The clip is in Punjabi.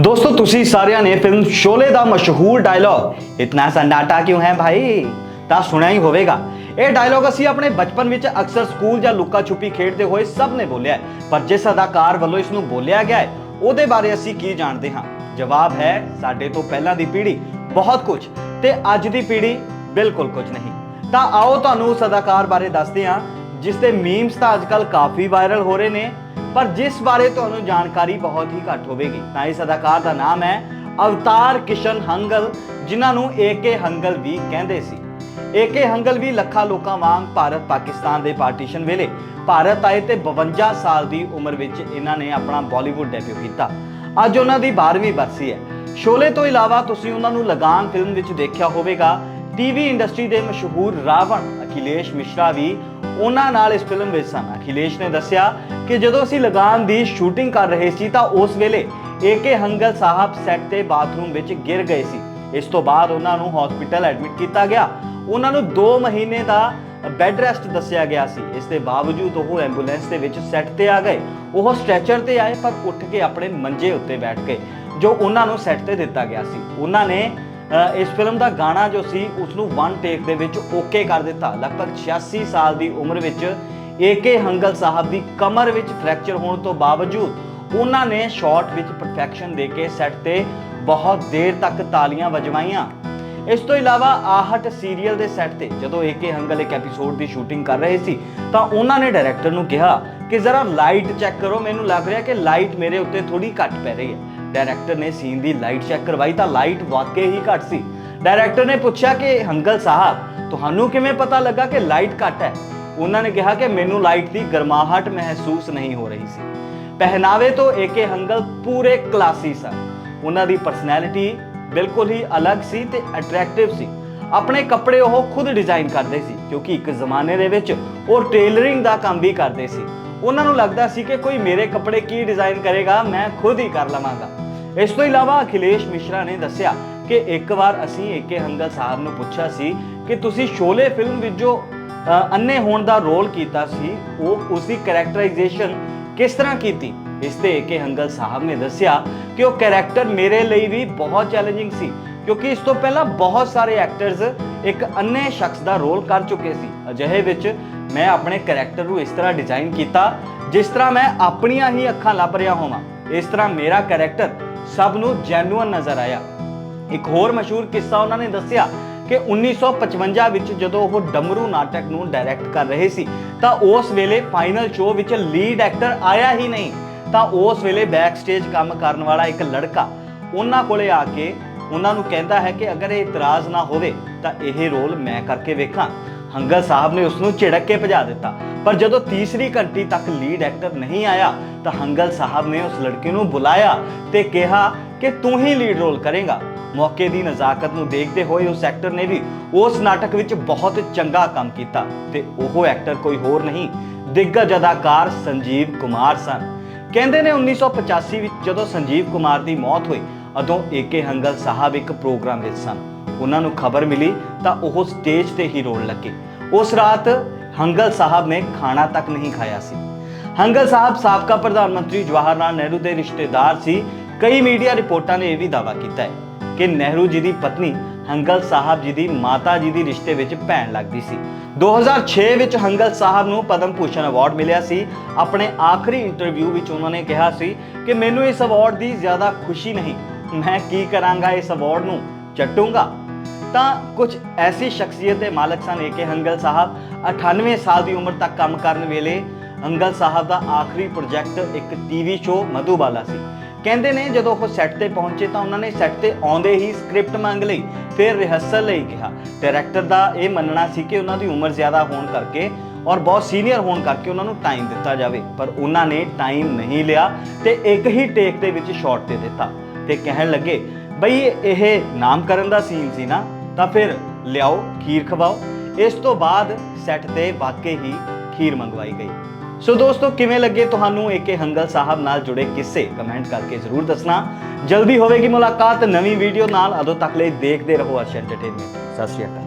ਦੋਸਤੋ, ਤੁਸੀਂ ਸਾਰਿਆਂ ਨੇ ਫਿਲਮ ਸ਼ੋਲੇ ਦਾ ਮਸ਼ਹੂਰ ਡਾਇਲੌਗ ਇਤਨਾ ਸੰਨਾਟਾ ਕਿਉਂ ਹੈ ਭਾਈ? ਤਾਂ ਸੁਣਿਆ ਹੀ ਹੋਵੇਗਾ। ਇਹ ਡਾਇਲੌਗ ਅਸੀਂ ਆਪਣੇ ਬਚਪਨ ਵਿੱਚ ਅਕਸਰ ਸਕੂਲ ਜਾਂ ਲੁੱਕਾ ਛੁਪੀ ਖੇਡਦੇ ਹੋਏ ਸਭ ਨੇ ਬੋਲਿਆ ਹੈ। ਪਰ ਜਿਸ ਅਦਾਕਾਰ ਵੱਲੋਂ ਇਸ ਨੂੰ ਬੋਲਿਆ ਗਿਆ ਹੈ, ਉਹਦੇ ਬਾਰੇ ਅਸੀਂ ਕੀ ਜਾਣਦੇ ਹਾਂ? ਜਵਾਬ ਹੈ, ਸਾਡੇ ਤੋਂ ਪਹਿਲਾਂ ਦੀ ਪੀੜ੍ਹੀ, ਬਹੁਤ ਕੁਝ। ਤੇ ਅੱਜ ਦੀ ਪੀੜ੍ਹੀ ਬਿਲਕੁਲ ਕੁਝ ਨਹੀਂ। ਤਾਂ ਆਓ ਤੁਹਾਨੂੰ ਉਸ ਅਦਾਕਾਰ ਬਾਰੇ ਦੱਸਦੇ ਹਾਂ, ਜਿਸ ਦੇ ਮੀਮਸ ਤਾਂ ਅੱਜਕੱਲ ਕਾਫੀ ਵਾਇਰਲ ਹੋ ਰਹੇ ਨੇ। ਪਰ ਜਿਸ ਬਾਰੇ ਤੁਹਾਨੂੰ ਜਾਣਕਾਰੀ ਬਹੁਤ ਹੀ ਘੱਟ ਹੋਵੇਗੀ, ਤਾਂ ਇਸ ਅਦਾਕਾਰ ਦਾ ਨਾਮ ਹੈ ਅਵਤਾਰ ਕਿਸ਼ਨ ਹੰਗਲ, ਜਿਨ੍ਹਾਂ ਨੂੰ ਏਕੇ ਹੰਗਲ ਵੀ ਕਹਿੰਦੇ ਸੀ। ਏਕੇ ਹੰਗਲ ਵੀ ਲੱਖਾਂ ਲੋਕਾਂ ਵਾਂਗ ਭਾਰਤ ਪਾਕਿਸਤਾਨ ਦੇ ਪਾਰਟੀਸ਼ਨ ਵੇਲੇ ਭਾਰਤ ਆਏ ਤੇ 52 ਸਾਲ ਦੀ ਉਮਰ ਵਿੱਚ ਇਹਨਾਂ ਨੇ ਆਪਣਾ ਬਾਲੀਵੁੱਡ ਡੈਬਿਊ ਕੀਤਾ। ਅੱਜ ਉਹਨਾਂ ਦੀ 12ਵੀਂ ਬਰਸੀ ਹੈ। ਸ਼ੋਲੇ ਤੋਂ ਇਲਾਵਾ ਤੁਸੀਂ ਉਹਨਾਂ ਨੂੰ ਲਗਾਨ ਫਿਲਮ ਵਿੱਚ ਦੇਖਿਆ ਹੋਵੇਗਾ। ਟੀਵੀ ਇੰਡਸਟਰੀ ਦੇ ਮਸ਼ਹੂਰ ਰਾਵਣ ਅਖਿਲੇਸ਼ ਮਿਸ਼ਰਾ ਵੀ ਉਹਨਾਂ ਨਾਲ ਇਸ ਫਿਲਮ ਵਿੱਚ ਸਨ। ਅਖਿਲੇਸ਼ ਨੇ ਦੱਸਿਆ ਕਿ ਜਦੋਂ ਅਸੀਂ ਲਗਾਨ ਦੀ ਸ਼ੂਟਿੰਗ ਕਰ ਰਹੇ ਸੀ ਤਾਂ ਉਸ ਵੇਲੇ ਏਕੇ ਹੰਗਲ ਸਾਹਿਬ ਸੈੱਟ ਤੇ ਬਾਥਰੂਮ ਵਿੱਚ ਗਿਰ ਗਏ ਸੀ। ਇਸ ਤੋਂ ਬਾਅਦ ਉਹਨਾਂ ਨੂੰ ਹਸਪੀਟਲ ਐਡਮਿਟ ਕੀਤਾ ਗਿਆ। ਉਹਨਾਂ ਨੂੰ 2 ਮਹੀਨੇ ਦਾ ਬੈੱਡ ਰੈਸਟ ਦੱਸਿਆ ਗਿਆ ਸੀ। ਇਸ ਦੇ ਬਾਵਜੂਦ ਉਹ ਐਂਬੂਲੈਂਸ ਦੇ ਵਿੱਚ ਸੈੱਟ ਤੇ ਆ ਗਏ। ਉਹ ਸਟ੍ਰੈਚਰ ਤੇ ਆਏ ਪਰ ਉੱਠ ਕੇ ਆਪਣੇ ਮੰਜੇ ਉੱਤੇ ਬੈਠ ਗਏ, ਜੋ ਉਹਨਾਂ ਨੂੰ ਸੈੱਟ ਤੇ ਦਿੱਤਾ ਗਿਆ ਸੀ। ਉਹਨਾਂ ਨੇ ਇਸ ਫਿਲਮ ਦਾ ਗਾਣਾ ਜੋ ਸੀ ਉਸ ਨੂੰ ਵਨ ਟੇਕ ਦੇ ਵਿੱਚ ਓਕੇ ਕਰ ਦਿੱਤਾ। ਲਗਭਗ 86 ਸਾਲ ਦੀ ਉਮਰ ਵਿੱਚ ਏਕੇ ਹੰਗਲ ਸਾਹਿਬ ਦੀ ਕਮਰ ਵਿੱਚ ਫ੍ਰੈਕਚਰ ਹੋਣ ਤੋਂ ਬਾਵਜੂਦ ਉਹਨਾਂ ਨੇ ਸ਼ਾਟ ਵਿੱਚ ਪਰਫੈਕਸ਼ਨ ਦੇ ਕੇ ਸੈੱਟ ਤੇ ਬਹੁਤ ਦੇਰ ਤੱਕ ਤਾਲੀਆਂ ਵਜਵਾਈਆਂ। ਇਸ ਤੋਂ ਇਲਾਵਾ ਆਹਟ ਸੀਰੀਅਲ ਦੇ ਸੈੱਟ ਤੇ ਜਦੋਂ ਏਕੇ ਹੰਗਲ ਇੱਕ ਐਪੀਸੋਡ ਦੀ ਸ਼ੂਟਿੰਗ ਕਰ ਰਹੇ ਸੀ, ਤਾਂ ਉਹਨਾਂ ਨੇ ਡਾਇਰੈਕਟਰ ਨੂੰ ਕਿਹਾ ਕਿ ਜ਼ਰਾ ਲਾਈਟ ਚੈੱਕ ਕਰੋ, ਮੈਨੂੰ ਲੱਗ ਰਿਹਾ ਕਿ ਲਾਈਟ ਮੇਰੇ ਉੱਤੇ ਥੋੜੀ ਘੱਟ ਪੈ ਰਹੀ ਹੈ। ਡਾਇਰੈਕਟਰ ਨੇ ਸੀਨ ਦੀ ਲਾਈਟ ਚੈੱਕ ਕਰਵਾਈ ਤਾਂ ਲਾਈਟ ਵਾਕਈ ਹੀ ਘੱਟ ਸੀ। ਡਾਇਰੈਕਟਰ ਨੇ ਪੁੱਛਿਆ ਕਿ ਹੰਗਲ ਸਾਹਿਬ, ਤੁਹਾਨੂੰ ਕਿਵੇਂ ਪਤਾ ਲੱਗਾ ਕਿ ਲਾਈਟ ਘੱਟ ਹੈ? ਉਹਨਾਂ ਨੇ ਕਿਹਾ ਕਿ ਮੈਨੂੰ ਲਾਈਟ ਦੀ ਗਰਮਾਹਟ ਮਹਿਸੂਸ ਨਹੀਂ ਹੋ ਰਹੀ ਸੀ। ਪਹਿਨਾਵੇ ਤੋਂ ਏਕੇ ਹੰਗਲ ਪੂਰੇ ਕਲਾਸੀ ਸਨ। ਉਹਨਾਂ ਦੀ ਪਰਸਨੈਲਿਟੀ ਬਿਲਕੁਲ ਹੀ ਅਲੱਗ ਸੀ ਤੇ ਅਟਰੈਕਟਿਵ ਸੀ। ਆਪਣੇ ਕੱਪੜੇ ਉਹ ਖੁਦ ਡਿਜ਼ਾਈਨ ਕਰਦੇ ਸੀ, ਕਿਉਂਕਿ ਇੱਕ ਜ਼ਮਾਨੇ ਦੇ ਵਿੱਚ ਉਹ ਟੇਲਰਿੰਗ ਦਾ ਕੰਮ ਵੀ ਕਰਦੇ ਸੀ। ਉਹਨਾਂ ਨੂੰ ਲੱਗਦਾ ਸੀ ਕਿ ਕੋਈ ਮੇਰੇ ਕੱਪੜੇ ਕੀ ਡਿਜ਼ਾਈਨ ਕਰੇਗਾ, ਮੈਂ ਖੁਦ ਹੀ ਕਰ ਲਵਾਂਗਾ। ਇਸ ਤੋਂ ਇਲਾਵਾ ਅਖਿਲੇਸ਼ ਮਿਸ਼ਰਾ ਨੇ ਦੱਸਿਆ ਕਿ ਇੱਕ ਵਾਰ ਅਸੀਂ ਏਕੇ ਹੰਗਲ ਸਾਹਿਬ ਨੂੰ ਪੁੱਛਿਆ ਸੀ ਕਿ ਤੁਸੀਂ ਸ਼ੋਲੇ ਫਿਲਮ ਵਿੱਚ ਜੋ ਅੰਨੇ ਹੋਣ ਦਾ ਰੋਲ ਕੀਤਾ ਸੀ, ਉਹ ਉਸ ਦੀ ਕੈਰੈਕਟਰਾਈਜੇਸ਼ਨ ਕਿਸ ਤਰ੍ਹਾਂ ਕੀਤੀ? ਇਸ ਤੇ ਏਕੇ ਹੰਗਲ ਸਾਹਿਬ ਨੇ ਦੱਸਿਆ ਕਿ ਉਹ ਕੈਰੈਕਟਰ ਮੇਰੇ ਲਈ ਵੀ ਬਹੁਤ ਚੈਲੰਜਿੰਗ ਸੀ, ਕਿਉਂਕਿ ਇਸ ਤੋਂ ਪਹਿਲਾਂ ਬਹੁਤ ਸਾਰੇ ਐਕਟਰਸ ਇੱਕ ਅੰਨੇ ਸ਼ਖਸ ਦਾ ਰੋਲ ਕਰ ਚੁੱਕੇ ਸੀ। ਅਜਿਹੇ ਵਿੱਚ ਮੈਂ ਆਪਣੇ ਕੈਰੈਕਟਰ ਨੂੰ ਇਸ ਤਰ੍ਹਾਂ ਡਿਜ਼ਾਈਨ ਕੀਤਾ, ਜਿਸ ਤਰ੍ਹਾਂ ਮੈਂ ਆਪਣੀਆਂ ਹੀ ਅੱਖਾਂ ਲੱਭ ਰਿਹਾ ਹੋਵਾਂ। ਇਸ ਤਰ੍ਹਾਂ ਮੇਰਾ ਕੈਰੈਕਟਰ ਸਭ ਨੂੰ ਜੈਨੂਅਨ ਨਜ਼ਰ ਆਇਆ। ਇੱਕ ਹੋਰ ਮਸ਼ਹੂਰ ਕਿੱਸਾ ਉਹਨਾਂ ਨੇ ਦੱਸਿਆ ਕਿ 1955 ਵਿੱਚ ਜਦੋਂ ਉਹ ਡਮਰੂ ਨਾਟਕ ਨੂੰ ਡਾਇਰੈਕਟ ਕਰ ਰਹੇ ਸੀ, ਤਾਂ ਉਸ ਵੇਲੇ ਫਾਈਨਲ ਸ਼ੋਅ ਵਿੱਚ ਲੀਡ ਐਕਟਰ ਆਇਆ ਹੀ ਨਹੀਂ। ਤਾਂ ਉਸ ਵੇਲੇ ਬੈਕ ਸਟੇਜ ਕੰਮ ਕਰਨ ਵਾਲਾ ਇੱਕ ਲੜਕਾ, ਉਹਨਾਂ ਕੋਲੇ ਆ ਕੇ ਉਹਨਾਂ ਨੂੰ ਕਹਿੰਦਾ ਹੈ ਕਿ ਅਗਰ ਇਹ ਇਤਰਾਜ਼ ਨਾ ਹੋਵੇ, ਤਾਂ ਇਹ ਰੋਲ ਮੈਂ ਕਰਕੇ ਵੇਖਾਂ। ਹੰਗਲ ਸਾਹਿਬ ਨੇ ਉਸ ਨੂੰ ਝਿੜਕ ਕੇ ਭਜਾ ਦਿੱਤਾ। ਪਰ ਜਦੋਂ ਤੀਸਰੀ ਘੰਟੀ ਤੱਕ ਲੀਡ ਐਕਟਰ ਨਹੀਂ ਆਇਆ, ਤਾਂ ਹੰਗਲ ਸਾਹਿਬ ਨੇ ਉਸ ਲੜਕੇ ਨੂੰ ਬੁਲਾਇਆ ਤੇ ਕਿਹਾ ਕਿ ਤੂੰ ਹੀ ਲੀਡ ਰੋਲ ਕਰੇਗਾ। ਮੌਕੇ ਦੀ ਨਜ਼ਾਕਤ ਨੂੰ ਦੇਖਦੇ ਹੋਏ ਉਸ ਐਕਟਰ ਨੇ ਵੀ ਉਸ ਨਾਟਕ ਵਿੱਚ ਬਹੁਤ ਚੰਗਾ ਕੰਮ ਕੀਤਾ ਤੇ ਉਹ ਐਕਟਰ ਕੋਈ ਹੋਰ ਨਹੀਂ, ਦਿੱਗਜ ਅਦਾਕਾਰ ਸੰਜੀਵ ਕੁਮਾਰ ਸਨ। ਕਹਿੰਦੇ ਨੇ 1985 ਵਿੱਚ ਜਦੋਂ ਸੰਜੀਵ ਕੁਮਾਰ ਦੀ ਮੌਤ ਹੋਈ, ਉਦੋਂ ਏਕੇ ਹੰਗਲ ਸਾਹਿਬ ਇੱਕ ਪ੍ਰੋਗਰਾਮ ਵਿੱਚ ਸਨ। ਉਹਨਾਂ ਨੂੰ ਖਬਰ ਮਿਲੀ ਤਾਂ ਉਹ ਸਟੇਜ ਤੇ ਹੀ ਰੋਣ ਲੱਗੇ। ਉਸ ਰਾਤ ਹੰਗਲ ਸਾਹਿਬ ਨੇ ਖਾਣਾ ਤੱਕ ਨਹੀਂ ਖਾਇਆ ਸੀ। ਹੰਗਲ ਸਾਹਿਬ ਸਾਬਕਾ ਪ੍ਰਧਾਨ ਮੰਤਰੀ ਜਵਾਹਰ ਲਾਲ ਨਹਿਰੂ ਦੇ ਰਿਸ਼ਤੇਦਾਰ ਸੀ। ਕਈ ਮੀਡੀਆ ਰਿਪੋਰਟਾਂ ਨੇ ਇਹ ਵੀ ਦਾਅਵਾ ਕੀਤਾ ਹੈ। ਕਿ ਨਹਿਰੂ ਜੀ ਦੀ ਪਤਨੀ ਹੰਗਲ ਸਾਹਿਬ ਜੀ ਦੀ ਮਾਤਾ ਜੀ ਦੀ ਰਿਸ਼ਤੇ ਵਿੱਚ ਭੈਣ ਲੱਗਦੀ ਸੀ। 2006 ਵਿੱਚ ਹੰਗਲ ਸਾਹਿਬ ਨੂੰ ਪਦਮ ਭੂਸ਼ਣ ਅਵਾਰਡ ਮਿਲਿਆ ਸੀ। ਆਪਣੇ ਆਖਰੀ ਇੰਟਰਵਿਊ ਵਿੱਚ ਉਹਨਾਂ ਨੇ ਕਿਹਾ ਸੀ ਕਿ ਮੈਨੂੰ ਇਸ ਅਵਾਰਡ ਦੀ ਜ਼ਿਆਦਾ ਖੁਸ਼ੀ ਨਹੀਂ, ਮੈਂ ਕੀ ਕਰਾਂਗਾ ਇਸ ਅਵਾਰਡ ਨੂੰ, ਚੱਟੂੰਗਾ? ਤਾਂ ਕੁਝ ਐਸੀ ਸ਼ਖਸੀਅਤ ਦੇ ਮਾਲਕ ਸਨ ਏਕੇ ਹੰਗਲ ਸਾਹਿਬ 98 ਸਾਲ ਦੀ ਉਮਰ ਤੱਕ ਕੰਮ ਕਰਨ ਵੇਲੇ ਹੰਗਲ ਸਾਹਿਬ ਦਾ ਆਖਰੀ ਪ੍ਰੋਜੈਕਟ ਇੱਕ ਟੀਵੀ ਸ਼ੋਅ ਮਧੂਬਾਲਾ ਸੀ। ਕਹਿੰਦੇ ਨੇ ਜਦੋਂ ਉਹ ਸੈੱਟ ਤੇ ਪਹੁੰਚੇ ਤਾਂ ਉਹਨਾਂ ਨੇ ਸੈੱਟ ਤੇ ਆਉਂਦੇ ਹੀ ਸਕ੍ਰਿਪਟ ਮੰਗ ਲਈ, ਫਿਰ ਰਿਹਰਸਲ ਲਈ ਕਿਹਾ। ਡਾਇਰੈਕਟਰ ਦਾ ਇਹ ਮੰਨਣਾ ਸੀ ਕਿ ਉਹਨਾਂ ਦੀ ਉਮਰ ਜ਼ਿਆਦਾ ਹੋਣ ਕਰਕੇ ਔਰ ਬਹੁਤ ਸੀਨੀਅਰ ਹੋਣ ਕਰਕੇ ਉਹਨਾਂ ਨੂੰ ਟਾਈਮ ਦਿੱਤਾ ਜਾਵੇ, ਪਰ ਉਹਨਾਂ ਨੇ ਟਾਈਮ ਨਹੀਂ ਲਿਆ ਤੇ ਇੱਕ ਹੀ ਟੇਕ ਦੇ ਵਿੱਚ ਸ਼ਾਟ ਦੇ ਦਿੱਤਾ ਤੇ ਕਹਿਣ ਲੱਗੇ, ਬਈ, ਇਹ ਨਾਮਕਰਨ ਦਾ ਸੀਨ ਸੀ ਨਾ, ਤਾਂ ਫਿਰ ਲਿਆਓ, ਖੀਰ ਖਵਾਓ। ਇਸ ਤੋਂ ਬਾਅਦ ਸੈੱਟ ਤੇ ਵਾਕਈ ਹੀ ਖੀਰ ਮੰਗਵਾਈ ਗਈ। ਸੋ ਦੋਸਤੋ, ਕਿਵੇਂ ਲੱਗੇ ਤੁਹਾਨੂੰ ਏਕੇ ਹੰਗਲ ਸਾਹਿਬ ਨਾਲ ਜੁੜੇ ਕਿੱਸੇ? ਕਮੈਂਟ ਕਰਕੇ ਜ਼ਰੂਰ ਦੱਸਣਾ। ਜਲਦੀ ਹੋਵੇਗੀ ਮੁਲਾਕਾਤ, ਨਵੀਂ ਵੀਡੀਓ ਨਾਲ। ਅਦੋਂ ਤੱਕ ਲਈ ਦੇਖਦੇ ਰਹੋ ਅਰਸ਼ ਐਂਟਰਟੇਨਮੈਂਟ ਸਤਿ ਸ਼੍ਰੀ ਅਕਾਲ।